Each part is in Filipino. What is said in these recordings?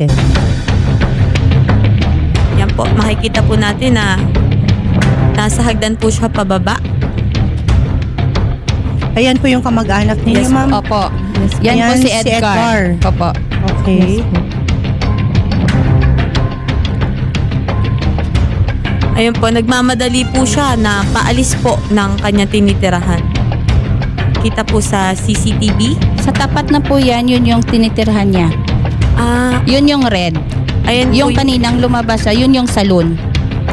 natin. Yan po, makikita po natin na nasa hagdan po siya pababa. Ayan po yung kamag-anak ninyo, Yes, ma'am. Opo. Yan Ayan, po si si Edgar. Edgar. Opo. Okay. Ayun po, nagmamadali po siya na paalis po ng kanya tinitirahan. Kita po sa CCTV. Sa tapat na po yan, yun yung tinitirhan niya. Ah, Yun yung red. ayun Yung po kaninang lumabas siya, yun yung saloon.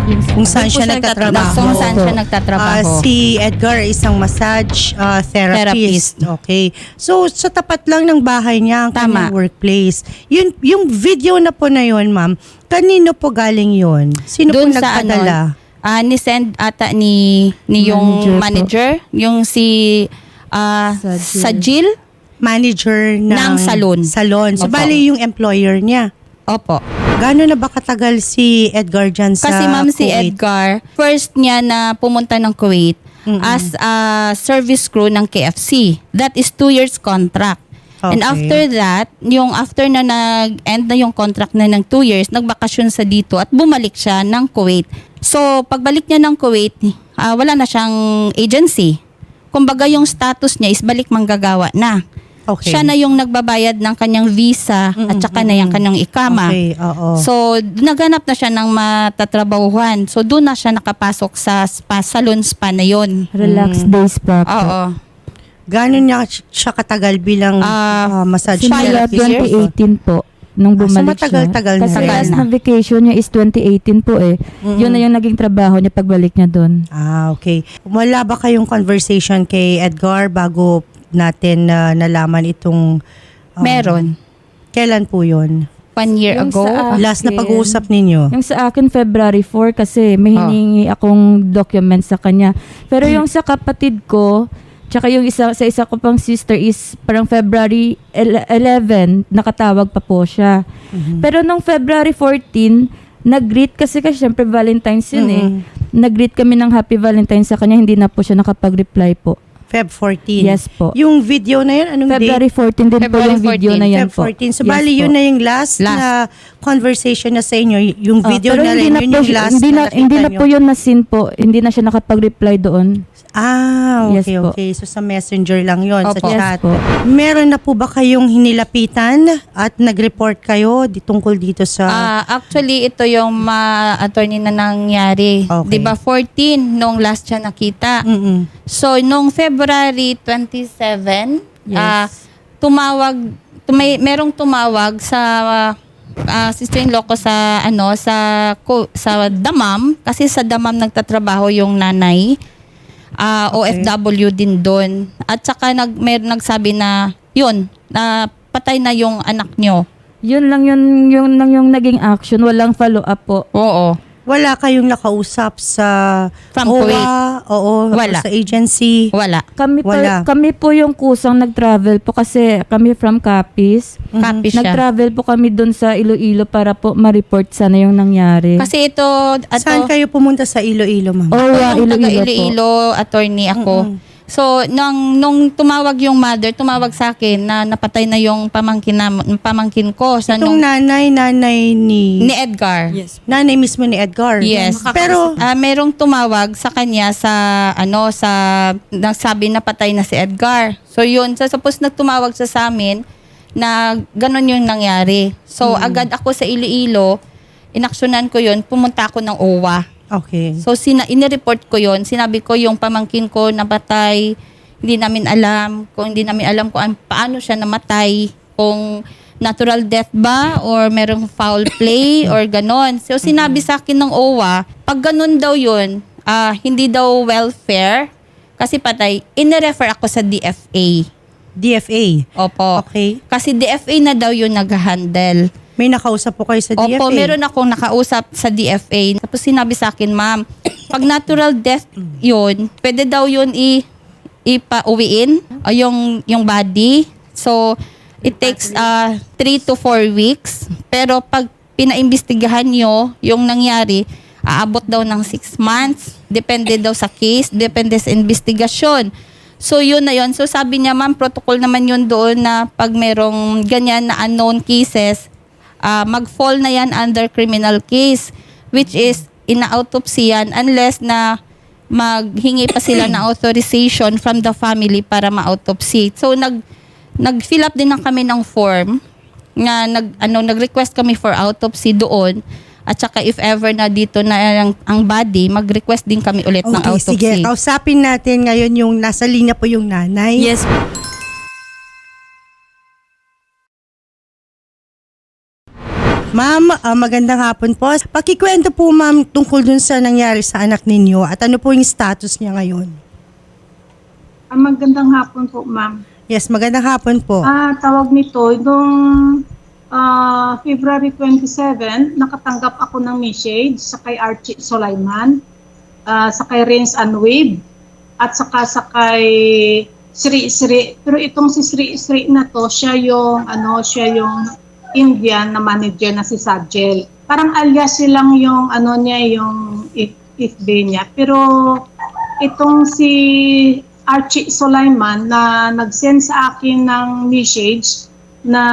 Kung saan po siya nagtatrabaho. Kung saan siya Ah, nagtatrabaho. si Edgar isang massage ah, therapist. Okay. So, sa tapat lang ng bahay niya ang Tama. kanyang workplace. Yun, yung video na po na yun, ma'am, kanino po galing yun? Sino po Doon sa nagpadala? ano, ah, ni-send ata ni, ni yung manager, yung si ah, Sajil. Manager ng, Ng salon. Salon. So, Opo. bali yung employer niya. Opo. Gano'n na ba katagal si Edgar dyan sa Kasi ma'am si Kuwait? Edgar, first niya na pumunta ng Kuwait as a service crew ng KFC. That is two years contract. And Okay. after that, yung after na nag-end na yung contract na ng two years, nagbakasyon sa dito at bumalik siya ng Kuwait. So, pagbalik niya ng Kuwait, ah, wala na siyang agency. Kumbaga yung status niya is balik manggagawa na. Okay. Siya na yung nagbabayad ng kanyang visa at saka na yung kanyang ikama. Okay, oo. So, naghanap na siya ng matatrabahuhan. So, doon na siya nakapasok sa spa, salon spa na yon. Relax days pa po. Oo. Gano'n niya siya katagal bilang ah, Ah, massage therapist? 2018 po. Nung Ah, so bumalik matagal-tagal siya. na Kasi last na vacation niya is 2018 po eh. Yun na yung naging trabaho niya pagbalik niya doon. Ah, okay. Wala ba kayong conversation kay Edgar bago natin na nalaman itong... um, Meron. Kailan po yun? One year Yung ago. sa- Last na pag-uusap ninyo? Yung sa akin February 4 kasi may Ah. hiningi akong document sa kanya. Pero yung sa kapatid ko, tsaka yung isa sa isa ko pang sister is parang February el- 11 nakatawag pa po siya. Pero nung February 14, nag-greet kasi kasi syempre Valentine's yun eh. Nag-greet kami ng Happy Valentine's sa kanya, hindi na po siya nakapag-reply po. Feb 14? Yes po. Yung video na yun, anong February 14 din po February yung video 14. na yan date? po. Feb 14. So, Yes bali, po. yun na yung last, Last. na conversation na sa inyo. Yung Ah, video pero na hindi rin, na yun po, yung siya- last hindi na, nakita hindi na nyo. po yun na sin po. Hindi na siya nakapag-reply doon. Ah, Yes okay, po. okay. So, sa messenger lang yon sa Opo. Yes chat. po. Meron na po ba kayong hinilapitan at nag-report kayo di, tungkol dito sa... Ah, actually, ito yung ma-attorney na nangyari. Okay. Di ba 14 nung last siya nakita. Mm-mm. So, nung February 27, Yes. ah, tumawag, tumay, merong tumawag sa ah, sister-in-law ko sa, ano, sa, ko, sa Damam, kasi sa Damam nagtatrabaho yung nanay. Ah, Okay. OFW din doon. At saka nag, mer, nagsabi na, yun, na patay na yung anak nyo. Yun lang yun, yun lang yung naging action. Walang follow-up po. Oo. Wala kayong nakausap sa From OWA, Kuwait. oo, Wala. sa agency. Wala. Kami, Wala. pa, kami po yung kusang nag-travel po kasi kami from Capiz. Copy siya. Nag-travel po kami doon sa Iloilo para po ma-report sana yung nangyari. Kasi ito, ato, Saan kayo pumunta sa Iloilo, ma'am? oh, yung taga Iloilo po. Iloilo attorney ako. So, nung, nung tumawag yung mother, tumawag sa akin na napatay na yung pamangkin, na, pamangkin ko. Sa Itong nung, nanay, nanay ni... ni Edgar. Yes. nanay mismo ni Edgar. Yes. Pero, Ah, merong tumawag sa kanya sa ano sa nagsabi na patay na si Edgar. So yun, so suppose nagtumawag siya sa amin na ganun yung nangyari. So agad ako sa Iloilo, inaksyonan ko yun, pumunta ako ng OWA. Okay. So sina inireport ko yon. Sinabi ko yung pamangkin ko napatay. Hindi namin alam kung hindi namin alam kung an- paano siya namatay. Kung natural death ba or merong foul play or ganon. So sinabi sa akin ng OWA, pag ganon daw yun, ah, hindi daw welfare kasi patay, inirefer ako sa DFA. DFA. Opo. Okay. Kasi DFA na daw yun nag-handle. May nakausap po kayo sa DFA? Opo, meron akong nakausap sa DFA. Tapos sinabi sa akin, ma'am, pag natural death yun, pwede daw yun i ipa-uwiin o yung, yung body. So, it takes uh, 3 to 4 weeks. Pero pag pinaimbestigahan nyo yung nangyari, aabot daw ng 6 months. Depende daw sa case, depende sa investigasyon. So, yun na yun. So, sabi niya, ma'am, protocol naman yun doon na pag merong ganyan na unknown cases, ah, mag-fall na yan under criminal case which is ina-autopsy yan unless na maghingi pa sila ng authorization from the family para ma-autopsy. So nag nag-fill up din na kami ng form nga nag ano nag-request kami for autopsy doon at saka if ever na dito na ang, ang body mag-request din kami ulit ng Okay, autopsy. sige. Kausapin natin ngayon yung nasa linya po yung nanay. Yes Ma'am, ah, magandang hapon po. Pakikwento po ma'am tungkol dun sa nangyari sa anak ninyo at ano po yung status niya ngayon. Ah, magandang hapon po, ma'am. Yes, magandang hapon po. Ah, tawag nito, nung ah, February 27, nakatanggap ako ng message sa kay Archie Solaiman, ah, sa kay Renz Anwave, at saka sa kay Sri Sri. Pero itong si Sri Sri na to, siya yung, ano, siya yung Indian na manager na si Sajel. Parang alias silang yung, ano niya, yung if, if niya. Pero itong si Archie Solaiman na nag-send sa akin ng message na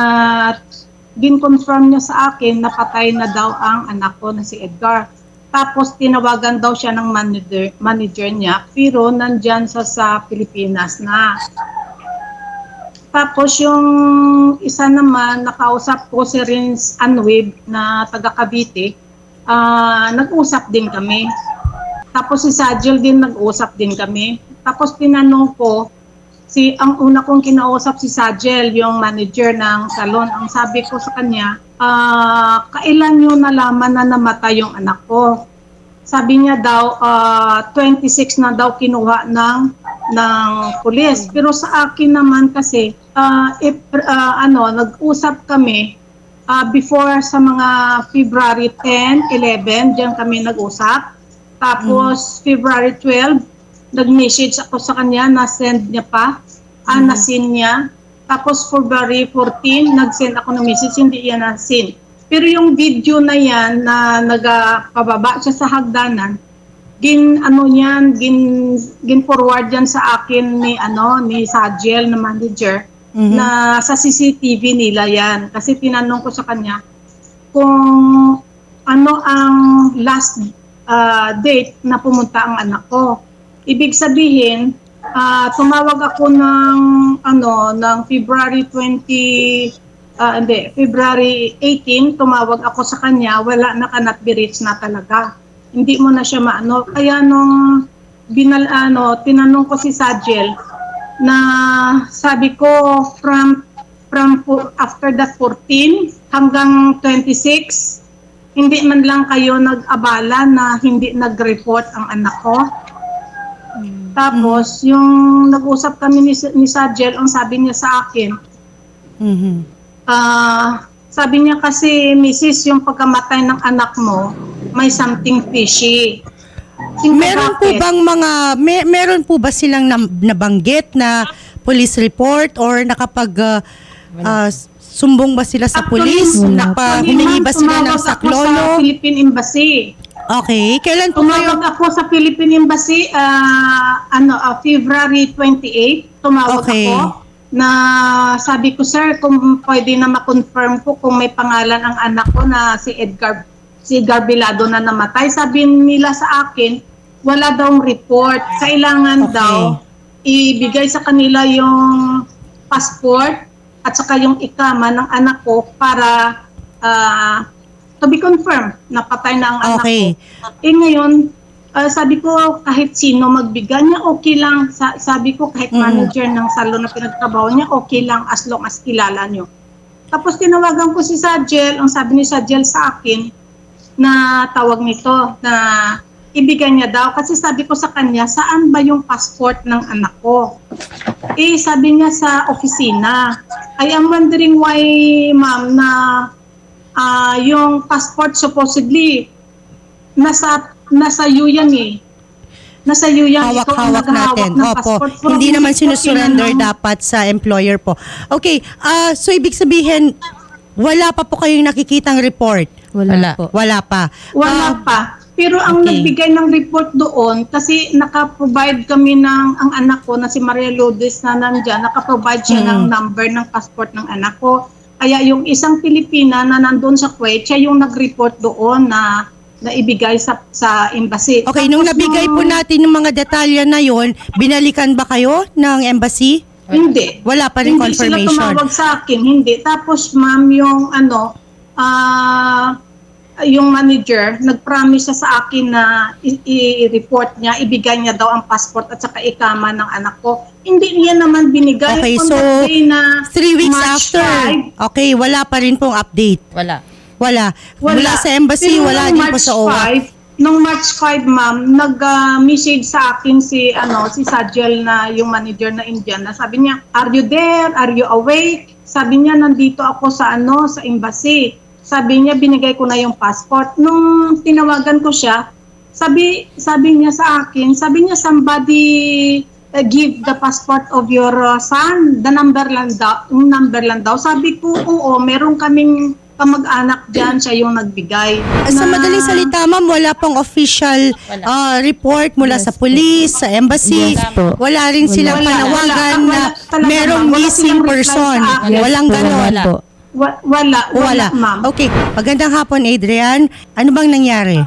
din-confirm niya sa akin na patay na daw ang anak ko na si Edgar. Tapos tinawagan daw siya ng manager, manager niya pero nandyan sa sa Pilipinas na. Tapos yung isa naman, nakausap ko si Rins Anwib na taga Cavite, ah, nag-usap din kami. Tapos si Sajil din nag-usap din kami. Tapos tinanong ko, si ang una kong kinausap si Sajel, yung manager ng salon. Ang sabi ko sa kanya, ah, kailan nyo nalaman na namatay yung anak ko? Sabi niya daw, ah, 26 na daw kinuha ng ng pulis. Pero sa akin naman kasi, ah, if, ah, ano, nag-usap kami ah, before sa mga February 10, 11, diyan kami nag-usap. Tapos February 12, nag-message ako sa kanya na send niya pa, ah, na-send niya. Tapos February 14, nag-send ako ng message, hindi yan na-send. Pero yung video na yan na nagpababa siya sa hagdanan, gin ano niyan, gin gin forward yan sa akin ni ano ni Sajel na manager Mhm. na sa CCTV nila yan. Kasi tinanong ko sa kanya kung ano ang last ah, date na pumunta ang anak ko. Ibig sabihin, ah, tumawag ako ng ano ng February 20 ah, hindi, February 18 tumawag ako sa kanya, wala na kanat birits na talaga. Hindi mo na siya maano. Kaya nung binal ano, tinanong ko si Sajel na sabi ko from from after the 14 hanggang 26 hindi man lang kayo nag-abala na hindi nag-report ang anak ko. Tapos, yung nag-usap kami ni, ni Sajel, ang sabi niya sa akin, Mhm. Ah, sabi niya kasi, Mrs., yung pagkamatay ng anak mo, may something fishy. Tingnan Meron po bang mga me- meron po ba silang nabanggit na police report or nakapag ah, ah, sumbong ba sila sa police? Napa, humingi ba sila ng ako sa saklolo? Philippine Embassy. Okay. Kailan po kayo? Tumawag ako sa Philippine Embassy ah, ano ah, February 28. Tumawag Okay. ako na sabi ko sir kung pwede na ma-confirm ko kung may pangalan ang anak ko na si Edgar si Edgar Bilado na namatay. Sabi nila sa akin wala daw report. Kailangan Okay. daw ibigay sa kanila yung passport at saka yung ikama ng anak ko para ah, to be confirmed na patay na ang anak Okay. ko. Eh ngayon, ah, sabi ko kahit sino magbigay niya, okay lang. Sa- sabi ko kahit Mhm. manager ng salon na pinagtrabaho niya, okay lang as long as kilala niyo. Tapos tinawagan ko si Sajel, ang sabi ni Sajel sa akin, na tawag nito, na ibigay niya daw. Kasi sabi ko sa kanya, saan ba yung passport ng anak ko? Eh, sabi niya sa opisina. I am wondering why, ma'am, na ah, yung passport supposedly nasa nasa iyo yan eh. Nasa iyo yan. Hawak-hawak natin. ng Opo. passport. Hindi naman sinusurrender tinanong- dapat sa employer po. Okay. ah so, ibig sabihin, wala pa po kayong nakikitang report? Wala, Wala. po. Wala pa. Wala Ah, pa. Pero ang okay. nagbigay ng report doon, kasi naka-provide kami ng, ang anak ko na si Maria Lourdes na nandyan, naka-provide siya Mm. ng number ng passport ng anak ko. Kaya yung isang Pilipina na nandun sa Kuwait, siya yung nag-report doon na na ibigay sa sa embassy. Okay, nung Tapos nabigay po natin yung mga detalye na yon, binalikan ba kayo ng embassy? Hindi. Wala pa rin hindi sila confirmation. tumawag sa akin, hindi. Tapos ma'am, yung ano, ah yung manager, nag-promise siya sa akin na i- i-report niya, ibigay niya daw ang passport at saka ikama ng anak ko. Hindi niya naman binigay. Okay, On so that day na three weeks March after. 5, Okay, wala pa rin pong update. Wala. Wala. Mula sa embassy, Pero wala nung din po March sa OWA. 5, nung March 5, ma'am, nag-message sa akin si ano si Sajel na yung manager na Indian na sabi niya, "Are you there? Are you awake?" Sabi niya, "Nandito ako sa ano, sa embassy." Sabi niya, "Binigay ko na yung passport." Nung tinawagan ko siya, sabi sabi niya sa akin, sabi niya, "Somebody uh, give the passport of your uh, son, the number lang daw, yung number lang daw." Sabi ko, "Oo, meron kaming kamag-anak dyan, siya yung nagbigay. Sa Na- madaling salita, ma'am, wala pong official Wala. ah, report mula sa police, sa embassy. Yes po. Wala rin silang Wala. panawagan Wala. na Wala talaga, merong. Wala missing person. sa akin. Walang ganon. wala po. Wala, wala, Wala. ma'am. Okay. Magandang hapon, Adrian. Ano bang nangyari?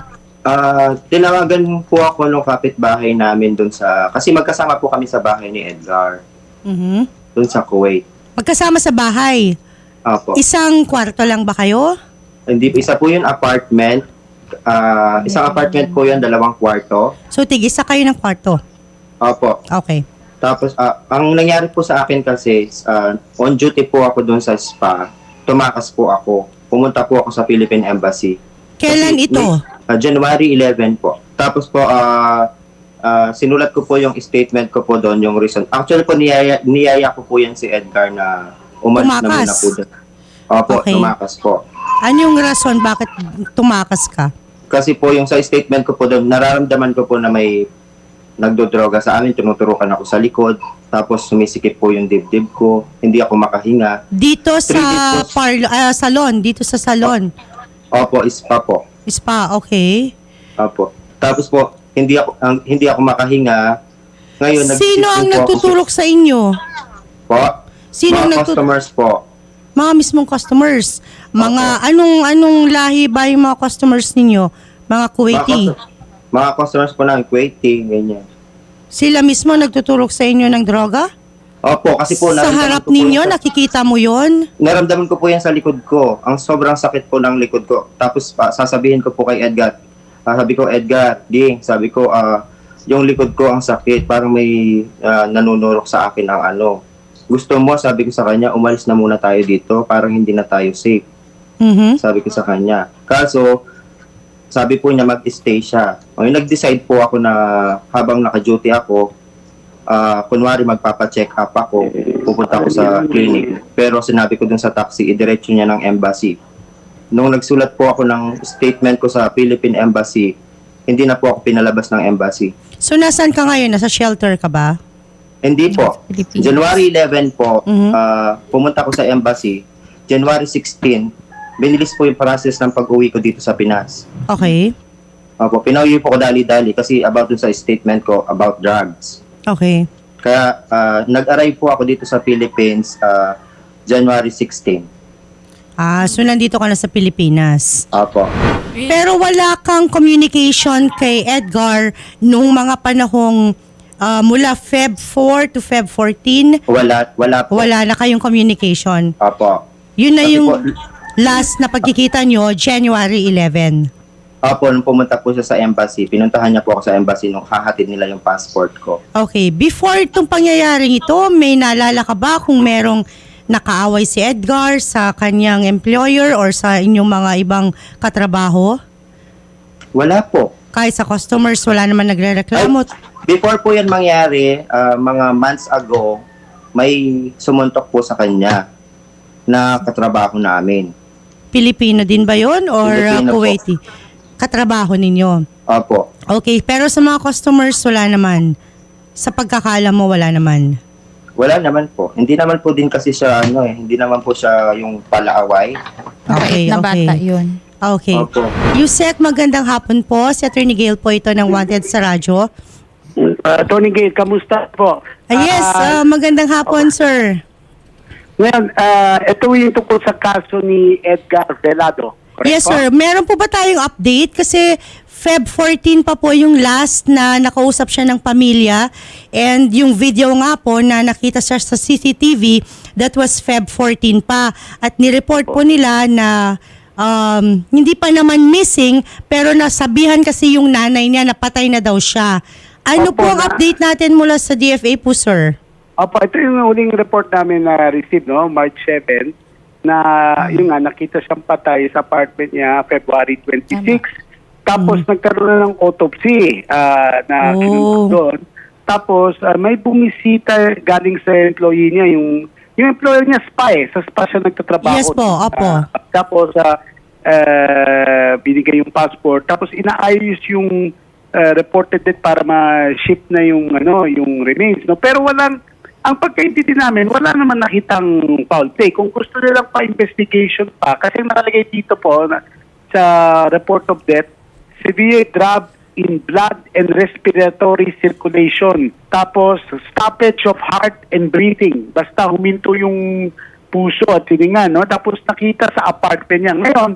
Ah, tinawagan po ako nung kapitbahay namin dun sa kasi magkasama po kami sa bahay ni Edgar Mhm. dun sa Kuwait. Magkasama sa bahay. Opo. Isang kwarto lang ba kayo? Hindi isa po yung apartment. Ah, isang apartment po yun, dalawang kwarto. So, tig-isa kayo ng kwarto. Opo. Okay. Tapos ah, ang nangyari po sa akin kasi ah, on duty po ako dun sa spa. Tumakas po ako. Pumunta po ako sa Philippine Embassy. Kailan Kasi ito? may- ah, January 11 po. Tapos po, ah, ah, sinulat ko po yung statement ko po doon, yung reason. Actually po, niyaya, niyaya ko po yan si Edgar na umalis na Tumakas. muna po doon. Opo, Okay. tumakas po. Ano yung rason bakit tumakas ka? Kasi po yung sa statement ko po doon, nararamdaman ko po na may nagdodroga sa amin, tinuturukan ako sa likod, tapos sumisikip po yung dibdib ko, hindi ako makahinga. Dito sa parlo- ah, salon, dito sa salon. Opo, ispa po. Spa, okay. Opo. Tapos po, hindi ako ang, hindi ako makahinga. Ngayon Sino ang nagtuturok sa inyo? Po. Sino mga nagtut- customers po. Mga mismong customers. Mga anong anong lahi ba yung mga customers ninyo? Mga Kuwaiti. Mga, custom- mga customers po ng Kuwaiti, ganyan. Sila mismo nagtuturok sa inyo ng droga? Opo, kasi po sa naramdaman harap ko po ninyo, yan sa- nakikita mo yon? naramdaman ko po yan sa likod ko. Ang sobrang sakit po ng likod ko. Tapos pa, sasabihin ko po kay Edgar. ah, sabi ko, Edgar, ding, sabi ko, ah, yung likod ko ang sakit. Parang may ah, nanunurok sa akin ang ano. Gusto mo, sabi ko sa kanya, umalis na muna tayo dito. Parang hindi na tayo safe. Mhm. Sabi ko sa kanya. Kaso, sabi po niya mag-stay siya. Ngayon, nag-decide po ako na habang naka-duty ako, ah kunwari magpapa-check up ako, pupunta ako sa clinic. Pero sinabi ko dun sa taxi, idiretso niya ng embassy. Nung nagsulat po ako ng statement ko sa Philippine Embassy, hindi na po ako pinalabas ng embassy. So, nasan ka ngayon? Nasa shelter ka ba? Hindi po. Philippines. January 11 po, Mhm. ah, pumunta ko sa embassy. January 16, binilis po yung process ng pag-uwi ko dito sa Pinas. Okay. Opo, pinauwi po ko dali-dali kasi about dun sa statement ko about drugs. Okay. Kaya ah, nag-arrive po ako dito sa Philippines ah, January 16. Ah, so nandito ka na sa Pilipinas. Opo. Pero wala kang communication kay Edgar nung mga panahong ah, mula Feb 4 to Feb 14. Wala, wala po. Wala na kayong communication. Opo. Yun na Kasi yung po- last na pagkikita nyo, January 11. Opo, nung pumunta po siya sa embassy, pinuntahan niya po ako sa embassy nung hahatid nila yung passport ko. Okay, before itong pangyayaring ito, may naalala ka ba kung merong nakaaway si Edgar sa kanyang employer or sa inyong mga ibang katrabaho? Wala po. Kahit sa customers, wala naman nagre-reklamo. Before po yan mangyari, ah, mga months ago, may sumuntok po sa kanya na katrabaho namin. Pilipino din ba yon or uh, Pilipino po. Kuwaiti? Katrabaho ninyo. Opo. Okay, pero sa mga customers, wala naman. Sa pagkakala mo, wala naman. Wala naman po. Hindi naman po din kasi siya, ano eh, hindi naman po siya yung palaaway. Okay, Mabait na okay. bata yun. Okay. Opo. Yusek, magandang hapon po. Si Attorney Gail po ito ng Wanted sa radyo. Uh, Tony Gate, kamusta po? Ah, yes, Ah, ah, magandang hapon, sir. Ngayon, ah, ito yung tungkol sa kaso ni Edgar Velado. correct Yes, po? sir. Meron po ba tayong update? Kasi Feb 14 pa po yung last na nakausap siya ng pamilya. And yung video nga po na nakita siya sa CCTV, that was Feb 14 pa. At nireport po nila na um, hindi pa naman missing, pero nasabihan kasi yung nanay niya na patay na daw siya. Ano Opo, po ang na- update natin mula sa DFA po, sir? Opo, ito yung huling report namin na receive, no? March 7, na yung nga, nakita siyang patay sa apartment niya February 26. Tapos nagkaroon na ng autopsy ah, na Oh. kinuha doon. Tapos ah, may bumisita galing sa employee niya, yung yung employer niya spa eh. Sa spa siya nagtatrabaho. Yes po, opo. Ah, tapos ah, eh, binigay yung passport. Tapos inaayos yung uh, reported death para ma-ship na yung ano yung remains no? Pero walang ang pagkaintindi namin wala naman nakitang foul play. Kung gusto nilang pa investigation pa kasi nakalagay dito po na, sa report of death severe drop in blood and respiratory circulation. Tapos stoppage of heart and breathing. Basta huminto yung puso at hininga no? Tapos nakita sa apartment niya. Ngayon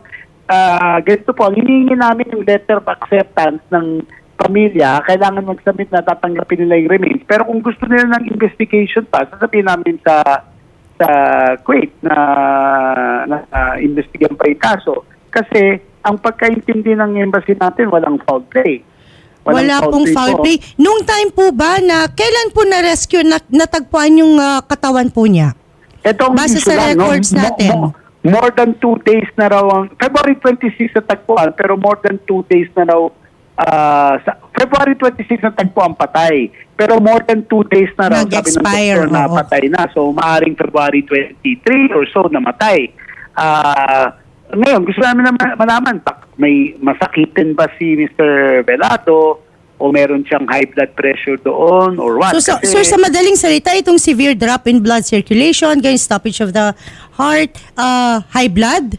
Ah, ganito po, hinihingi namin yung letter of acceptance ng pamilya, kailangan mag-submit na tatanggapin nila yung remains. Pero kung gusto nila ng investigation pa, sasabihin namin sa sa Kuwait na, na uh, investigan pa yung kaso. Kasi ang pagkaintindi ng embassy natin, walang foul play. Walang Wala pong play foul po. play. Nung time po ba na kailan po na-rescue, na, natagpuan yung ah, katawan po niya? Ito ang Base sa lang, no? records Mo- natin. mo- more than two days na raw ang, February 26 na tagpuan, pero more than two days na raw, ah, sa, February 26 na tagpuan patay. Pero more than two days na raw sabi ng doktor na oo. patay na. So, maaring February 23 or so namatay. Ah, ngayon, gusto namin na ma- malaman, may masakitin ba si Mr. Velado o meron siyang high blood pressure doon or what? So, sa, Kasi- sir, sa madaling salita, itong severe drop in blood circulation, ganyan stoppage of the heart, uh, high blood,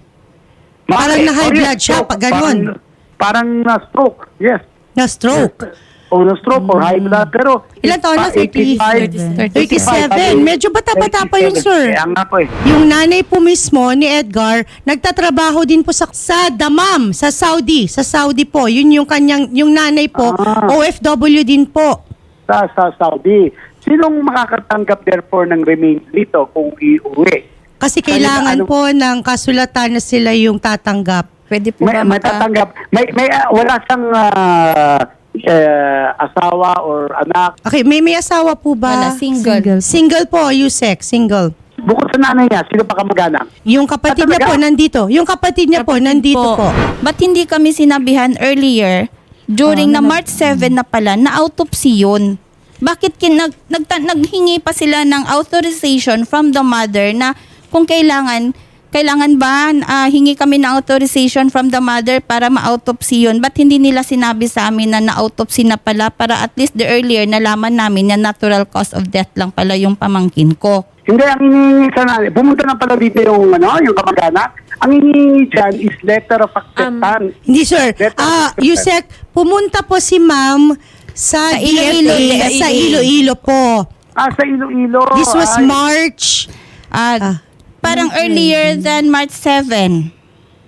Parang na high blood siya, stroke. pag ganun. Parang, parang na-stroke, yes. na stroke. O na-stroke or high blood. Pero, Ilan taon na? 30? 37. Medyo bata-bata pa yun, sir. Kaya nga po eh. Yung nanay po mismo ni Edgar, nagtatrabaho din po sa, sa Damam, sa Saudi. Sa Saudi po. Yun yung kanyang, yung nanay po, Ah. OFW din po. Sa, sa Saudi. Sinong makakatanggap therefore ng remains dito kung iuwi? Kasi kailangan ano- po ng kasulatan na sila yung tatanggap. Pwede po May, ba maka- matatanggap. May, may, ah, wala siyang ah, eh, asawa or anak. Okay, may may asawa po ba? Wala, single. Single po, Yusek, single. Bukod sa nanay niya, sino pa kamag-anak? Yung kapatid Ah, niya po talaga? nandito. Yung kapatid niya po nandito po. po. Ba't hindi kami sinabihan earlier during Ah, na March 7 na pala na autopsy yun? Bakit kin nag, nagta- naghingi pa sila ng authorization from the mother na kung kailangan kailangan ba ah, hingi kami ng authorization from the mother para ma-autopsy yun? Ba't hindi nila sinabi sa amin na na-autopsy na pala para at least the earlier nalaman namin na natural cause of death lang pala yung pamangkin ko? Hindi, ang hinihingi sa nanay. Pumunta na pala dito yung, ano, yung kamag-anak. Ang hinihingi dyan is letter of acceptance. Hindi sir. Ah, acceptance. Yusek, pumunta po si ma'am sa, Sa Iloilo, sa Iloilo po. Ah, sa Iloilo. This was Ay. March. Ah, Ah. Parang earlier than March 7.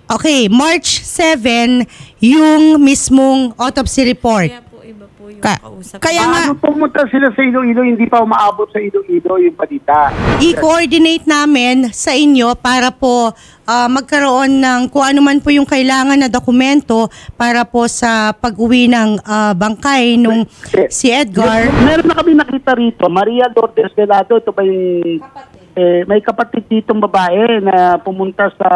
Okay, March 7 yung mismong autopsy report. Kaya po iba po yung Ka- kausap. kaya nga, Paano pumunta sila sa Iloilo, hindi pa umaabot sa Iloilo yung balita. I-coordinate namin sa inyo para po ah, magkaroon ng kung ano man po yung kailangan na dokumento para po sa pag-uwi ng ah, bangkay nung si Edgar. Meron na kami nakita rito, Maria Lourdes Velado, ito ba yung eh, may kapatid ditong babae na pumunta sa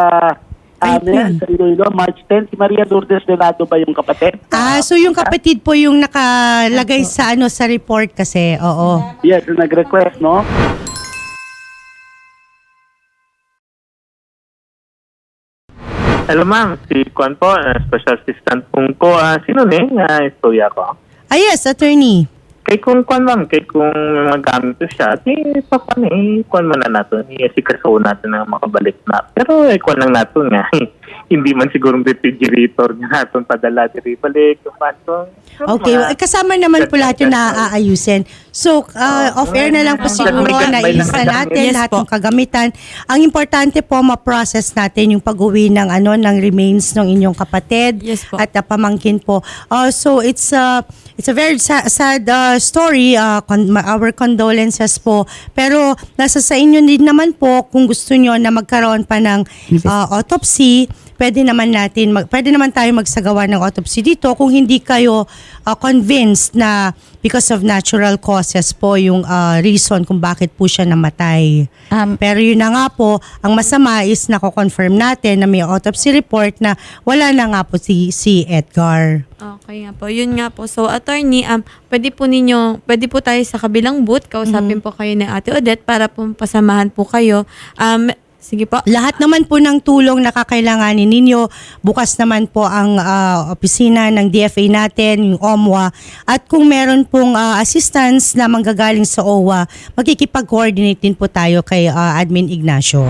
amin, sa Iloilo, March 10. Si Maria Lourdes Velado ba yung kapatid? Ah, so yung kapatid po yung nakalagay sa ano sa report kasi. Oo. Yes, nag-request, no? Hello ma'am, si Kwan po, uh, special assistant pong ko. Uh, sino na yung uh, istorya ko? Ah, yes, attorney. Kay kung kwan ma'am, kay kung magamit ko siya, di pa kwan eh, kwan mo na natin, i-asikaso natin na makabalik na. Pero eh, kwan lang natin nga, hindi man siguro refrigerator nga natin padala diri balik, kung paano. Okay, well, kasama naman po lahat yung naaayusin. So, uh, off-air na lang po siguro na ilista natin Yes lahat po. ng kagamitan. Ang importante po, ma-process natin yung pag-uwi ng, ano, ng remains ng inyong kapatid Yes po. at uh, pamangkin po. Uh, so, it's a, it's a very sa- sad uh, story. Uh, con- our condolences po. Pero, nasa sa inyo din naman po kung gusto nyo na magkaroon pa ng uh, autopsy, pwede naman natin mag, pwede naman tayo magsagawa ng autopsy dito kung hindi kayo uh, convinced na because of natural causes po yung uh, reason kung bakit po siya namatay. Um, Pero yun na nga po, ang masama is nako-confirm natin na may autopsy report na wala na nga po si si Edgar. Okay nga po. Yun nga po. So, attorney, um, pwede po ninyo, pwede po tayo sa kabilang booth, kausapin po kayo ni Ate Odette para po pasamahan po kayo. Um, sige po. Lahat naman po ng tulong na kakailanganin ninyo, bukas naman po ang ah, opisina ng DFA natin, yung OMWA. At kung meron pong ah, assistance na manggagaling sa OWA, magkikipag-coordinate din po tayo kay ah, Admin Ignacio.